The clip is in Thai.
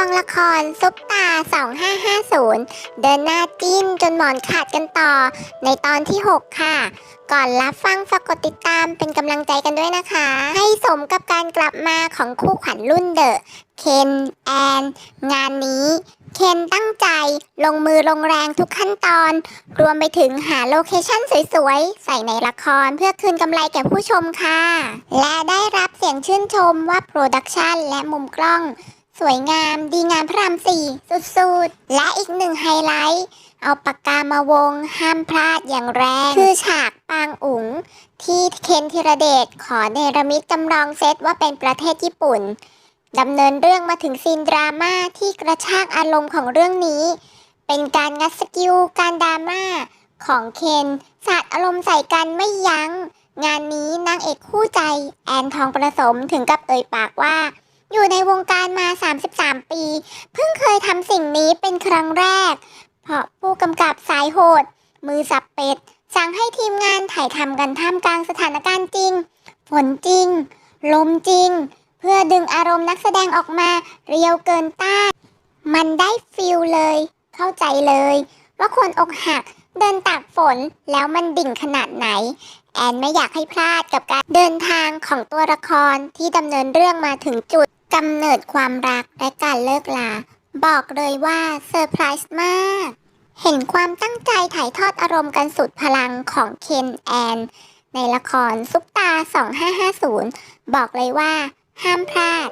องละคร ซุปตา 2550 เดินหน้าจิ้นจนหมอนขาดกันต่อ ในตอนที่ 6 ค่ะ ก่อนรับฟังฝากกดติดตามเป็นกำลังใจกันด้วยนะคะ ให้สมกับการกลับมาของคู่ขวัญรุ่นเดอะเคนแอน งานนี้ เคนตั้งใจลงมือลงแรงทุกขั้นตอน รวมไปถึงหาโลเคชั่นสวยๆ ใส่ในละครเพื่อคืนกำไรแก่ผู้ชมค่ะ และได้รับเสียงชื่นชมว่าโปรดักชันและมุมกล้อง สวยงามดีงามพระรามสี่สุดๆ และอีกหนึ่งไฮไลท์ เอาปากกามาวงห้ามพลาดอย่างแรง คือฉากปางอุ๋ง ที่เคนธีรเดชขอเนรมิตจำลองเซตว่าเป็นประเทศญี่ปุ่นดำเนินเรื่องมาถึงซีนดราม่าที่กระชากอารมณ์ของเรื่องนี้ เป็นการงัดสกิลการดราม่าของเคนสาดอารมณ์ใส่กันไม่ยัง้ง งานนี้นางเอกคู่ใจแอนทองประสมถึงกับเอ่ยปากว่า อยู่ในวงการมา ยทำสิ่งนี้เป็นครั้งแรก เพราะผู้กำกับสายโหด มือสับเป็ด สั่งให้ทีมงานถ่ายทำกันท่ามกลางสถานการณ์จริง ฝนจริง ลมจริง เพื่อดึงอารมณ์นักแสดงออกมาเรียวเกินต้าน มันได้ฟิลเลย เข้าใจเลย ว่าคนอกหักเดินตากฝนแล้วมันดิ่งขนาดไหน แอนไม่อยากให้พลาดกับการเดินทางของตัวละครที่ดำเนินเรื่องมาถึงจุดกำเนิดความรักและการเลิกลา บอกเลยว่าเซอร์ไพรส์มาก เห็นความตั้งใจถ่ายทอดอารมณ์กันสุดพลังของเคนแอน ในละครซุปตา 2550 บอกเลยว่าห้ามพลาด